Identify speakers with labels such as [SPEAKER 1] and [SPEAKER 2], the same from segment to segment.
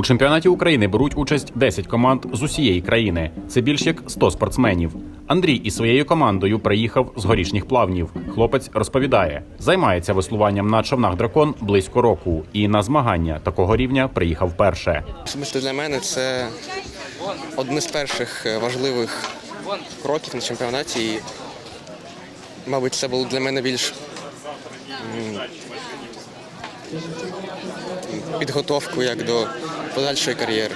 [SPEAKER 1] У чемпіонаті України беруть участь 10 команд з усієї країни. Це більш як 100 спортсменів. Андрій із своєю командою приїхав з горішніх плавнів. Хлопець розповідає, займається веслуванням на човнах дракон близько року, і на змагання такого рівня приїхав перше.
[SPEAKER 2] Особисто для мене це одне з перших е, важливих кроків на чемпіонаті. І, мабуть, це було для мене більш м, підготовкою як до подальшої кар'єри.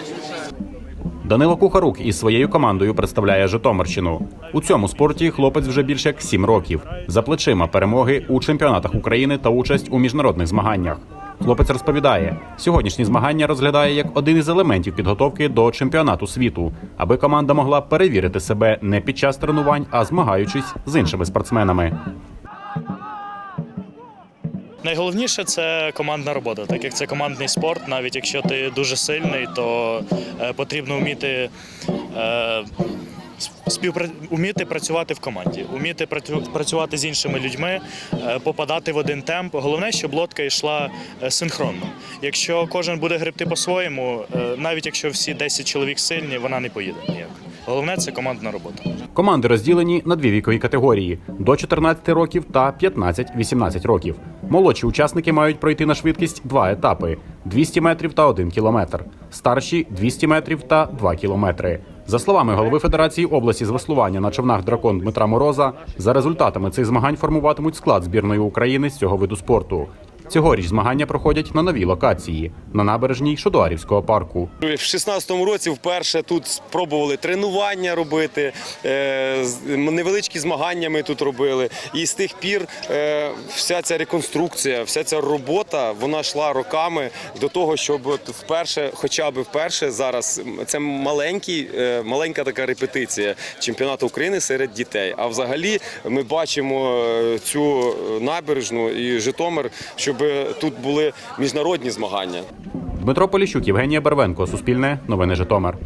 [SPEAKER 1] Данило Кухарук із своєю командою представляє Житомирщину. У цьому спорті хлопець вже більше як 7 років. За плечима перемоги у чемпіонатах України та участь у міжнародних змаганнях. Хлопець розповідає, сьогоднішні змагання розглядає як один із елементів підготовки до чемпіонату світу, аби команда могла перевірити себе не під час тренувань, а змагаючись з іншими спортсменами.
[SPEAKER 3] Найголовніше це командна робота, так як це командний спорт. Навіть якщо ти дуже сильний, то е, потрібно вміти. Е, Співпра... Уміти працювати в команді, працю- працювати з іншими людьми, е, попадати в один темп. Головне, щоб лодка йшла синхронно. Якщо кожен буде гребти по-своєму, навіть якщо всі 10 чоловік сильні, вона не поїде ніяк. Головне це командна робота.
[SPEAKER 1] Команди розділені на дві вікові категорії до 14 років та 15-18 років. Молодші учасники мають пройти на швидкість два етапи: 200 метрів та 1 кілометр. Старші 200 метрів та 2 кілометри. За словами голови Федерації області з веслування на човнах дракон Дмитра Мороза, за результатами цих змагань формуватимуть склад збірної України з цього виду спорту. Цьогоріч змагання проходять на новій локації на набережній Шодуарівського парку.
[SPEAKER 4] В 16-му році вперше тут спробували тренування робити, е, невеличкі змагання ми тут робили. І з тих пір е, вся ця реконструкція, вся ця робота, вона йшла роками до того, щоб вперше, хоча б вперше зараз це маленький, е, маленька така репетиція чемпіонату України серед дітей. А взагалі ми бачимо цю набережну і Житомир, щоб тут були міжнародні змагання.
[SPEAKER 1] Дмитро Поліщук, Євгенія Барвенко, Суспільне, Новини Житомир.